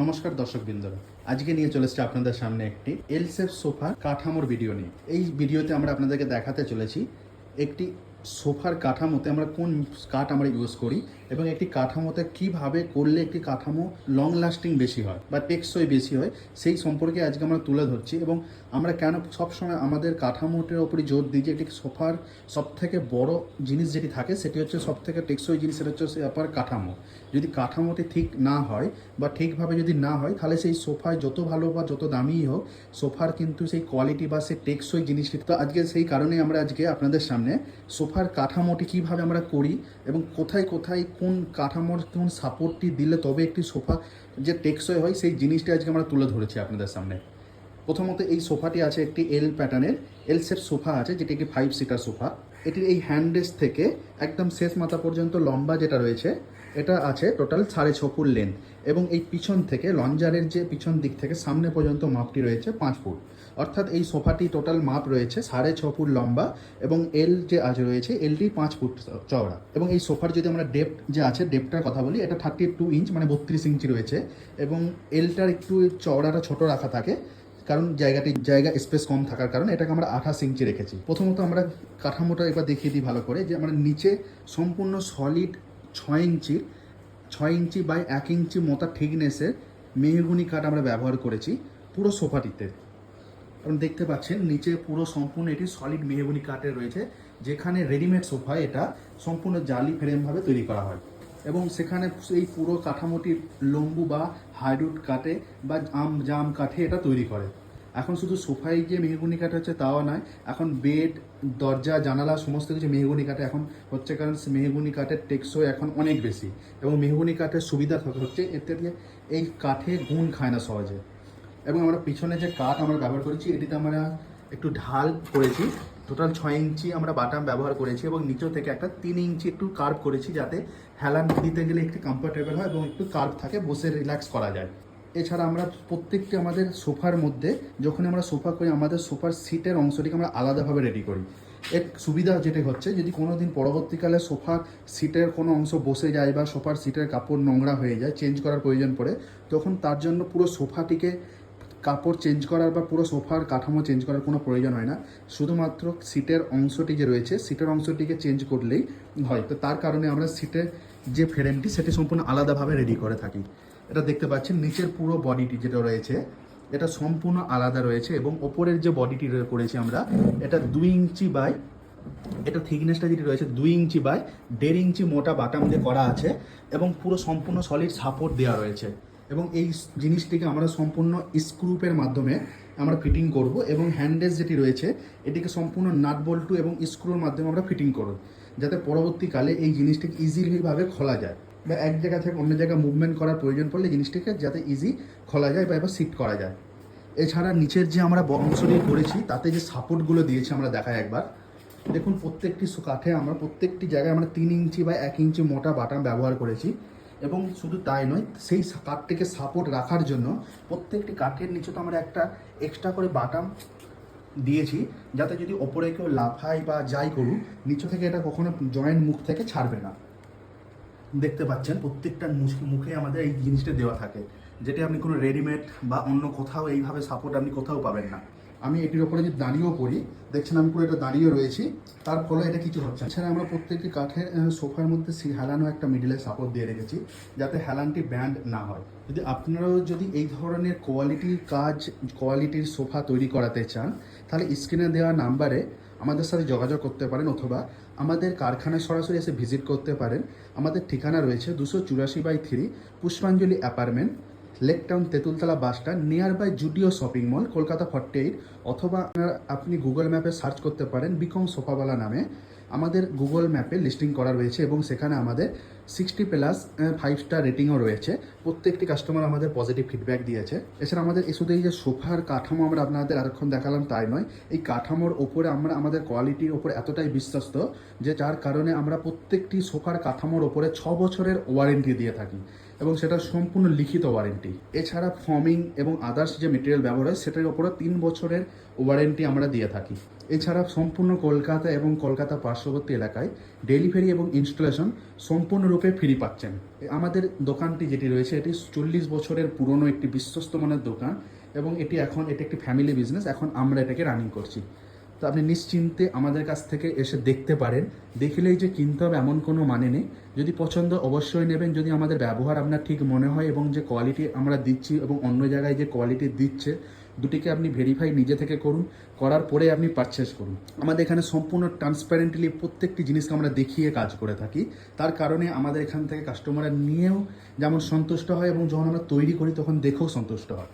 নমস্কার দর্শক বিন্দুরা আজকে নিয়ে চলে এসেছি আপনাদের সামনে একটি এলসেফ সোফা কাঠামোর ভিডিও নিয়ে। এই ভিডিওতে আমরা আপনাদেরকে দেখাতে চলেছি একটি সোফার কাঠামোতে আমরা কোন কাঠ আমরা ইউজ করি এবং একটি কাঠামোতে কীভাবে করলে একটি কাঠামো লং লাস্টিং বেশি হয় বা টেকসই বেশি হয়, সেই সম্পর্কে আজকে আমরা তুলে ধরছি এবং আমরা কেন সবসময় আমাদের কাঠামোটার ওপরই জোর দিই যে একটি সোফার সব থেকে বড় জিনিস যেটি থাকে সেটি হচ্ছে সব থেকে টেকসই জিনিস সেটা হচ্ছে আপনার কাঠামো। যদি কাঠামোটি ঠিক না হয় বা ঠিকভাবে যদি না হয়, তাহলে সেই সোফায় যত ভালো বা যত দামিই হোক, সোফার কিন্তু সেই কোয়ালিটি বা সেই টেকসই জিনিসটি, তো আজকে সেই কারণে আমরা আজকে আপনাদের সামনে সোফার কাঠামোটি কীভাবে আমরা করি এবং কোথায় কোথায় কোন কাঠামোর কোন সাপোর্টটি দিলে তবে একটি সোফা যে টেকসই হয় সেই জিনিসটি আজকে আমরা তুলে ধরেছি আপনাদের সামনে। প্রথমত এই সোফাটি আছে একটি এল প্যাটার্নের এল শেপ সোফা আছে যেটি একটি ফাইভ সিটার সোফা। এটির এই হ্যান্ডেস থেকে একদম শেষ মাথা পর্যন্ত লম্বা যেটা রয়েছে, এটা আছে টোটাল সাড়ে ছ ফুট লেন্থ এবং এই পিছন থেকে, লঞ্জারের যে পিছন দিক থেকে সামনে পর্যন্ত মাপটি রয়েছে পাঁচ ফুট। অর্থাৎ এই সোফাটি টোটাল মাপ রয়েছে সাড়ে ছ ফুট লম্বা এবং এল যে আজ রয়েছে এলটি পাঁচ ফুট চওড়া। এবং এই সোফার যদি আমরা ডেপথ যে আছে ডেপটার কথা বলি, এটা থার্টি টু ইঞ্চ মানে বত্রিশ ইঞ্চি রয়েছে এবং এলটার একটু চওড়াটা ছোট রাখা থাকে। কারণ জায়গাটি, জায়গা স্পেস কম থাকার কারণে এটাকে আমরা আঠাশ ইঞ্চি রেখেছি। প্রথমত আমরা কাঠামোটা এবার দেখিয়ে দিই ভালো করে যে আমরা নিচে সম্পূর্ণ সলিড ছয় ইঞ্চির ছয় ইঞ্চি বাই এক ইঞ্চি মোটা থিকনেসের মেহগুনি কাঠ আমরা ব্যবহার করেছি পুরো সোফাটিতে। আপনি দেখতে পাচ্ছেন, নিচে পুরো সম্পূর্ণ এটি সলিড মেহগুনি কাঠের রয়েছে, যেখানে রেডিমেড সোফা, এটা সম্পূর্ণ জালি ফ্রেমভাবে তৈরি করা হয়। এবং সেখানে এই পুরো কাঠামোটির লম্বু বা হাইডুড কাঠে বা আম, জাম কাঠে এটা তৈরি করে। এখন শুধু সোফায় যে মেহগুনি কাঠে হচ্ছে তাও নয়, এখন বেড, দরজা, জানালা, সমস্ত কিছু মেহগুনি কাঠে। এখন হচ্ছে কারণ মেহগুনি কাঠের টেকসই এখন অনেক বেশি এবং মেহগুনি কাঠের সুবিধা হচ্ছে এতে এই কাঠে গুণ খায় না সহজে। এবং আমরা পিছনে যে কাঠ আমরা ব্যবহার করেছি, এটিতে আমরা একটু ঢাল করেছি। টোটাল ছয় ইঞ্চি আমরা বাটাম ব্যবহার করেছি এবং নিচে থেকে একটা তিন ইঞ্চি একটু কার্ভ করেছি যাতে হেলান দিতে গেলে একটু কমফোর্টেবল হয় এবং একটু কার্ভ থাকে, বসে রিল্যাক্স করা যায়। এছাড়া আমরা প্রত্যেকটি আমাদের সোফার মধ্যে, যখন আমরা সোফা করি, আমাদের সোফার সিটের অংশটিকে আমরা আলাদাভাবে রেডি করি। এর সুবিধা যেটা হচ্ছে, যদি কোনো দিন পরবর্তীকালে সোফার সিটের কোনো অংশ বসে যায় বা সোফার সিটের কাপড় নোংরা হয়ে যায় চেঞ্জ করার প্রয়োজন পড়ে, তখন তার জন্য পুরো সোফাটিকে কাপড় চেঞ্জ করার বা পুরো সোফার কাঠামো চেঞ্জ করার কোনো প্রয়োজন হয় না। শুধুমাত্র সিটের অংশটি যে রয়েছে। সিটের অংশটিকে চেঞ্জ করলেই হয়। তো তার কারণে আমরা সিটের যে ফ্রেমটি, সেটি সম্পূর্ণ আলাদাভাবে রেডি করে থাকি। এটা দেখতে পাচ্ছেন, নিচের পুরো বডিটি যেটা রয়েছে, এটা সম্পূর্ণ আলাদা রয়েছে এবং ওপরের যে বডিটি করেছি আমরা, এটা দুই ইঞ্চি বাই, এটা থিকনেসটা যেটি রয়েছে, দুই ইঞ্চি বাই, দেড় ইঞ্চি মোটা বাটাম দিয়ে করা আছে এবং পুরো সম্পূর্ণ সলিড সাপোর্ট দেওয়া রয়েছে। এবং এই জিনিসটিকে আমরা সম্পূর্ণ স্ক্রুপের মাধ্যমে আমরা ফিটিং করব এবং হ্যান্ডেস যেটি রয়েছে, এটিকে সম্পূর্ণ নাট বল্টু এবং স্ক্রুর মাধ্যমে আমরা ফিটিং করব, যাতে পরবর্তীকালে এই জিনিসটিকে ইজিলিভাবে খোলা যায় বা এক জায়গা থেকে অন্য জায়গায় মুভমেন্ট করার প্রয়োজন পড়লে জিনিসটিকে যাতে ইজি খোলা যায় বা এবার শিফট করা যায়। এছাড়া নিচের যে আমরা অংশটি করেছি, তাতে যে সাপোর্টগুলো দিয়েছি আমরা দেখাই একবার। দেখুন, প্রত্যেকটি কাঠে আমরা প্রত্যেকটি জায়গায় আমরা তিন ইঞ্চি বা এক ইঞ্চি মোটা বাটাম ব্যবহার করেছি। এবং শুধু তাই নয়, সেই কাঠটিকে সাপোর্ট রাখার জন্য প্রত্যেকটি কাঠের নিচে তো আমরা একটা এক্সট্রা করে বাটাম দিয়েছি, যাতে যদি ওপরে কেউ লাফায় বা যাই করুক, নিচে থেকে এটা কখনো জয়েন্ট মুখ থেকে ছাড়বে না। দেখতে পাচ্ছেন, প্রত্যেকটা মুখে আমাদের এই জিনিসটা দেওয়া থাকে, যেটা আপনি কোনো রেডিমেড বা অন্য কোথাও এইভাবে সাপোর্ট আপনি কোথাও পাবেন না। আমি এটির ওপরে যদি দাঁড়িয়েও পড়ি, দেখছেন আমি পুরো এটা দাঁড়িয়ে রয়েছি, তার ফলে এটা কিছু হচ্ছে। এছাড়া আমরা প্রত্যেকটি কাঠের সোফার মধ্যে হেলানো একটা মিডিলে সাপোর্ট দিয়ে রেখেছি, যাতে হেলানটি ব্যান্ড না হয় যদি আপনারাও যদি এই ধরনের কোয়ালিটির কাজ কোয়ালিটির সোফা তৈরি করাতে চান, তাহলে স্ক্রিনে দেওয়া নাম্বারে আমাদের সাথে যোগাযোগ করতে পারেন, অথবা আমাদের কারখানায় সরাসরি এসে ভিজিট করতে পারেন আমাদের ঠিকানা রয়েছে দুশো চুরাশি by three Pushpanjali apartment Lake Town Tentultala বাসটা near by Zudio shopping mall, Kolkata forty eight অথবা আপনি গুগল ম্যাপে সার্চ করতে পারেন বিকম সোফাওয়ালা নামে। আমাদের গুগল ম্যাপে লিস্টিং করা রয়েছে এবং সেখানে আমাদের সিক্সটি প্লাস ফাইভ স্টার রেটিংও রয়েছে। প্রত্যেকটি কাস্টমার আমাদের পজিটিভ ফিডব্যাক দিয়েছে। এছাড়া আমাদের শুধু এই যে সোফার কাঠামো আমরা আপনাদের এতক্ষণ দেখালাম, তাই নয়। এই কাঠামোর ওপরে আমরা, আমাদের কোয়ালিটির ওপর এতটাই বিশ্বস্ত যে যার কারণে আমরা প্রত্যেকটি সোফার কাঠামোর ওপরে ছ বছরের ওয়ারেন্টি দিয়ে থাকি এবং সেটা সম্পূর্ণ লিখিত ওয়ারেন্টি এছাড়া ফর্মিং এবং আদার্স যে মেটেরিয়াল ব্যবহার হয়, সেটার ওপরে তিন বছরের ওয়ারেন্টি আমরা দিয়ে থাকি। এছাড়া সম্পূর্ণ কলকাতা এবং কলকাতা পার্শ্ববর্তী এলাকায় ডেলিভারি এবং ইনস্টলেশন সম্পূর্ণরূপে ফ্রি পাচ্ছেন। আমাদের দোকানটি যেটি রয়েছে, এটি চল্লিশ বছরের পুরনো একটি বিশ্বস্ত মানের দোকান এবং এটি এখন, এটি একটি ফ্যামিলি বিজনেস এখন আমরা এটাকে রানিং করছি। তো আপনি নিশ্চিন্তে আমাদের কাছ থেকে এসে দেখতে পারেন। দেখলেই যে কিনতে হবে এমন কোনো মানে নেই। যদি পছন্দ, অবশ্যই নেবেন। যদি আমাদের ব্যবহার আপনার ঠিক মনে হয় এবং যে কোয়ালিটি আমরা দিচ্ছি এবং অন্য জায়গায় যে কোয়ালিটি দিচ্ছে, দুটিকে আপনি ভেরিফাই নিজে থেকে করুন। করার পরে আপনি পারচেস করুন। আমাদের এখানে সম্পূর্ণ ট্রান্সপারেন্টলি প্রত্যেকটি জিনিসকে আমরা দেখিয়ে কাজ করে থাকি। তার কারণে আমাদের এখান থেকে কাস্টমাররা নিয়েও যেমন সন্তুষ্ট হয় এবং যখন আমরা তৈরি করি, তখন দেখেও সন্তুষ্ট হয়।